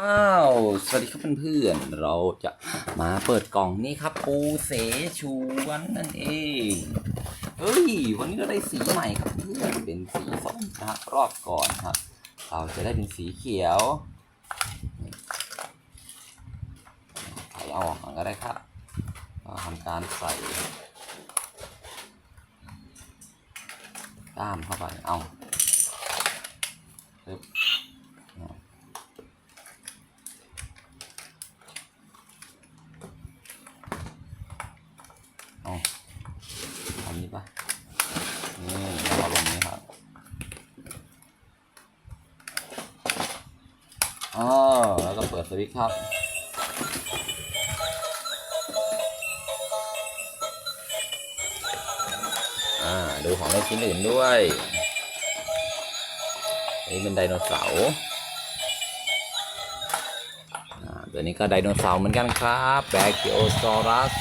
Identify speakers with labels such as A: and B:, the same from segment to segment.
A: อ้าว สวัสดีครับเพื่อนๆ เราจะมาเปิดกล่องนี่ครับ ปูเสฉวนนั่นเอง เฮ้ย วันนี้เราได้สีใหม่ครับเพื่อน เป็นสีส้มนะครับรอบก่อนครับ เราจะได้เป็นสีเขียวใส่เอาออกก็ได้ครับเราทำการใส่ด้ามเข้าไป เอา เอาทำนี้ปะนี่แล้วก็ลงนี้ครับอ๋อแล้วก็เปิดสวิตช์ครับอ่าดูของเล่นชิ้นอื่นด้วยอันนี้เป็นไดโนเสาร์อ่าตัวนี้ก็ไดโนเสาร์เหมือนกันครับแบคิโอซอรัส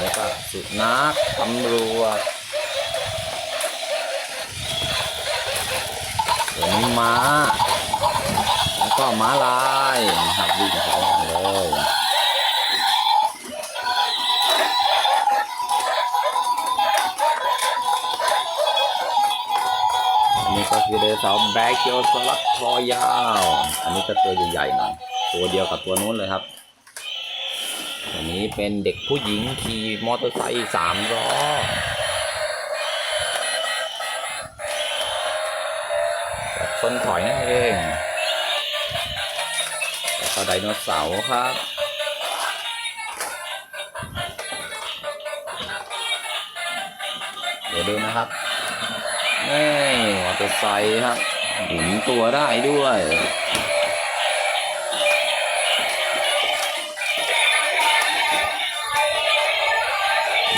A: แล้วก็สุนัขตำรวจตัวนี้ม้า แล้วก็ม้าลายนะครับวิ่งเข้ามาเลยอันนี้ก็คือเดโซแบคิโอสลักคอยาว อันนี้ก็ตัวใหญ่ๆหน่อย ตัวเดียวกับตัวนู้นเลยครับ อันนี้เป็นเด็กผู้หญิงขี่มอเตอร์ไซค์สามล้อคนถอยนั่นเองแล้วก็ไดโนเสาร์ครับเดี๋ยวดูนะครับนี่มอเตอร์ไซค์ครับหมุนตัวได้ด้วย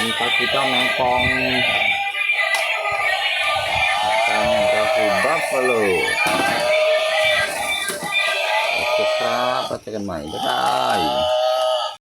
A: มีปลากีต้าแมงปองกันก็คือบัฟฟาโลโอเคครับก็เจอกันใหม่บ๊ายบาย